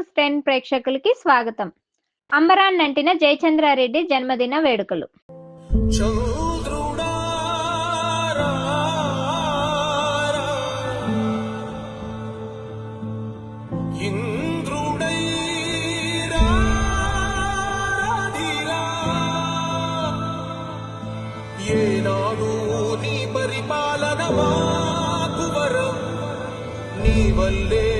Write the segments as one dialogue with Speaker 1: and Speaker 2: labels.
Speaker 1: News ten ప్రేక్షకులకి స్వాగతం. అంబరాన్ అంటిన జయచంద్రారెడ్డి జన్మదిన వేడుకలు.
Speaker 2: ఏనాడు నీ పరిపాలన మాకు వరం నీ వల్లే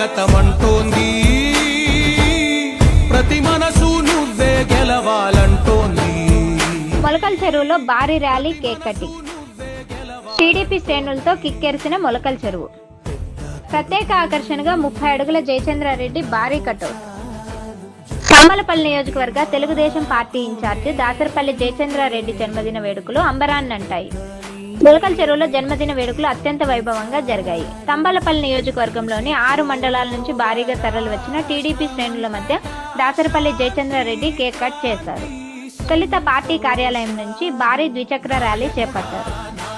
Speaker 2: స్వాగతమంటోంది. ప్రతి మనసు నువ్వే గెలవాలంటోంది.
Speaker 1: మొలకల చెరువులో భారీ ర్యాలీ కేక్ కటింగ్ టీడీపీ శ్రేణులతో కిక్కెరిసిన మొలకల చెరువు. ప్రత్యేక ఆకర్షణగా ముప్పై అడుగుల జయచంద్రారెడ్డి భారీ కటౌట్. కమ్మలపల్లి నియోజకవర్గ తెలుగుదేశం పార్టీ ఇన్ఛార్జి దాసరపల్లి జయచంద్రారెడ్డి జన్మదిన వేడుకలు అంబరాన్ని అంటాయి చెరువులో జన్మదిన వేడుకలు అత్యంత వైభవంగా జరిగాయి. తంబాలపల్లి నియోజకవర్గంలోని ఆరు మండలాల నుంచి భారీగా తరలి వచ్చిన టీడీపీ శ్రేణుల మధ్య దాసరపల్లి జయచంద్రారెడ్డి కేక్ కట్ చేశారు. తొలిత పార్టీ కార్యాలయం నుంచి భారీ ద్విచక్ర ర్యాలీ చేపట్టారు.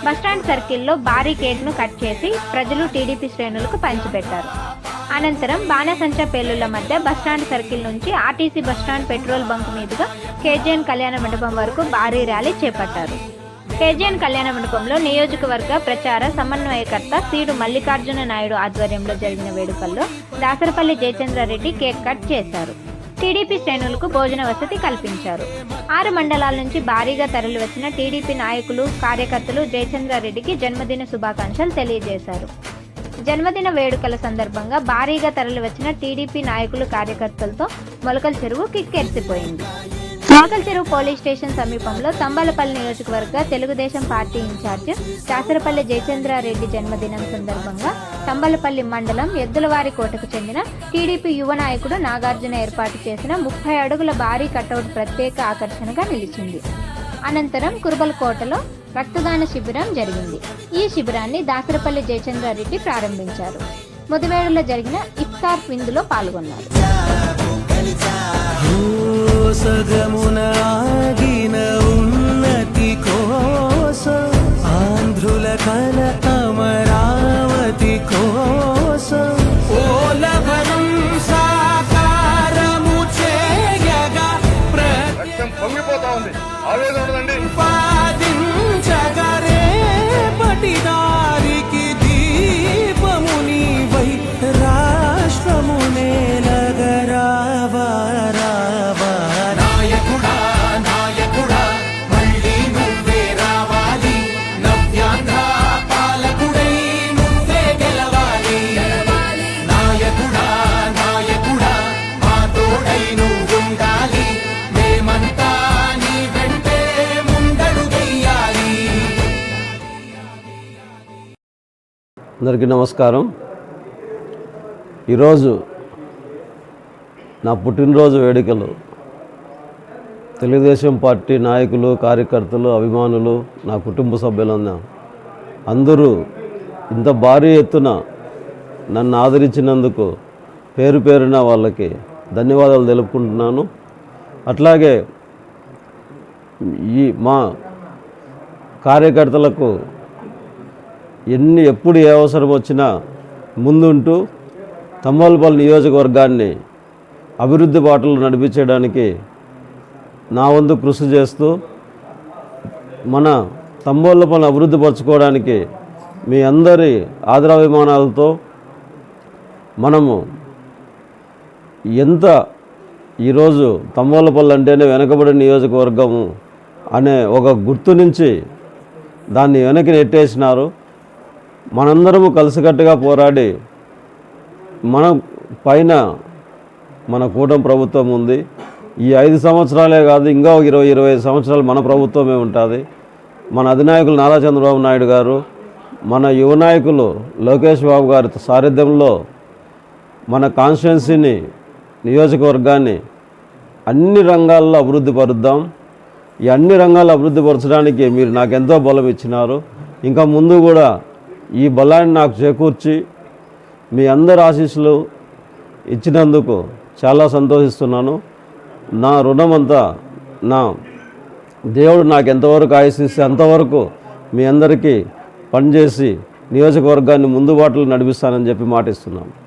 Speaker 1: బస్టాండ్ సర్కిల్లో భారీ కేక్ను కట్ చేసి ప్రజలు టీడీపీ శ్రేణులకు పంచిపెట్టారు. అనంతరం బాణసంచ పేలుళ్ళ మధ్య బస్టాండ్ సర్కిల్ నుంచి RTC bus stand petrol bunk మీదుగా కేజీఎన్ కళ్యాణ మండపం వరకు భారీ ర్యాలీ చేపట్టారు. కేజీఎన్ కళ్యాణ మండపంలో నియోజకవర్గ ప్రచార సమన్వయకర్త సీడు మల్లికార్జున నాయుడు ఆధ్వర్యంలో జరిగిన వేడుకల్లో దాసరపల్లి జయచంద్రారెడ్డి కేక్ కట్ చేశారు. టీడీపీ శ్రేణులకు భోజన వసతి కల్పించారు. ఆరు మండలాల నుంచి భారీగా తరలివచ్చిన టీడీపీ నాయకులు కార్యకర్తలు జయచంద్రారెడ్డికి జన్మదిన శుభాకాంక్షలు తెలియజేశారు. జన్మదిన వేడుకల సందర్భంగా భారీగా తరలివచ్చిన టీడీపీ నాయకులు కార్యకర్తలతో మొలకల చెరువు కిక్కెరిసిపోయింది. నాగల్చెరువు పోలీస్ స్టేషన్ సమీపంలో తంబాలపల్లి నియోజకవర్గ తెలుగుదేశం పార్టీ ఇన్ఛార్జ్ దాసరపల్లి జయచంద్రారెడ్డి జన్మదినం సందర్భంగా తంబాలపల్లి మండలం ఎద్దులవారి కోటకు చెందిన టీడీపీ యువ నాయకుడు నాగార్జున ఏర్పాటు చేసిన ముప్పై అడుగుల భారీ కటౌట్ ప్రత్యేక ఆకర్షణగా నిలిచింది. అనంతరం కురుబలకోటలో రక్తదాన శిబిరం జరిగింది. ఈ శిబిరాన్ని దాసరపల్లి జయచంద్రారెడ్డి ప్రారంభించారు. ముదివేడులో జరిగిన ఇఫ్తార్ విందులో పాల్గొన్నారు.
Speaker 3: అందరికీ నమస్కారం. ఈరోజు నా పుట్టినరోజు వేడుకలు. తెలుగుదేశం పార్టీ నాయకులు కార్యకర్తలు అభిమానులు నా కుటుంబ సభ్యులన్న అందరూ ఇంత భారీ ఎత్తున నన్ను ఆదరించినందుకు పేరు పేరున వాళ్ళకి ధన్యవాదాలు తెలుపుకుంటున్నాను. అట్లాగే ఈ మా కార్యకర్తలకు ఎన్ని ఎప్పుడు ఏ అవసరం వచ్చినా ముందుంటూ తమ్మలపల్లి నియోజకవర్గాన్ని అభివృద్ధి బాటలు నడిపించడానికి నా వంతు కృషి చేస్తూ మన తంబోళ్ళపల్లి అభివృద్ధి పరచుకోవడానికి మీ అందరి ఆదరాభిమానాలతో మనము ఎంత ఈరోజు తమ్మోళ్ళపల్లి అంటేనే వెనకబడిన నియోజకవర్గము అనే ఒక గుర్తు నుంచి దాన్ని వెనక్కి నెట్టేసినారు. మనందరము కలిసికట్టుగా పోరాడి మన పైన మన కూటమి ప్రభుత్వం ఉంది. ఈ ఐదు సంవత్సరాలే కాదు ఇంకా ఒక ఇరవై ఇరవై ఐదు సంవత్సరాలు మన ప్రభుత్వమే ఉంటుంది. మన అధినాయకులు నారా చంద్రబాబు నాయుడు గారు మన యువ నాయకులు లోకేష్ బాబు గారి సారథ్యంలో మన కాన్స్టిట్యున్సీని నియోజకవర్గాన్ని అన్ని రంగాల్లో అభివృద్ధి పరుద్దాం. ఈ అన్ని రంగాల్లో అభివృద్ధి పరచడానికి మీరు నాకు ఎంతో బలం ఇచ్చినారు. ఇంకా ముందు కూడా ఈ బలాన్ని నాకు చేకూర్చి మీ అందరి ఆశీస్సులు ఇచ్చినందుకు చాలా సంతోషిస్తున్నాను. నా రుణమంతా నా దేవుడు నాకు ఎంతవరకు ఆశిస్తే అంతవరకు మీ అందరికీ పనిచేసి నియోజకవర్గాన్ని ముందుబాటులో నడిపిస్తానని చెప్పి మాటిస్తున్నాను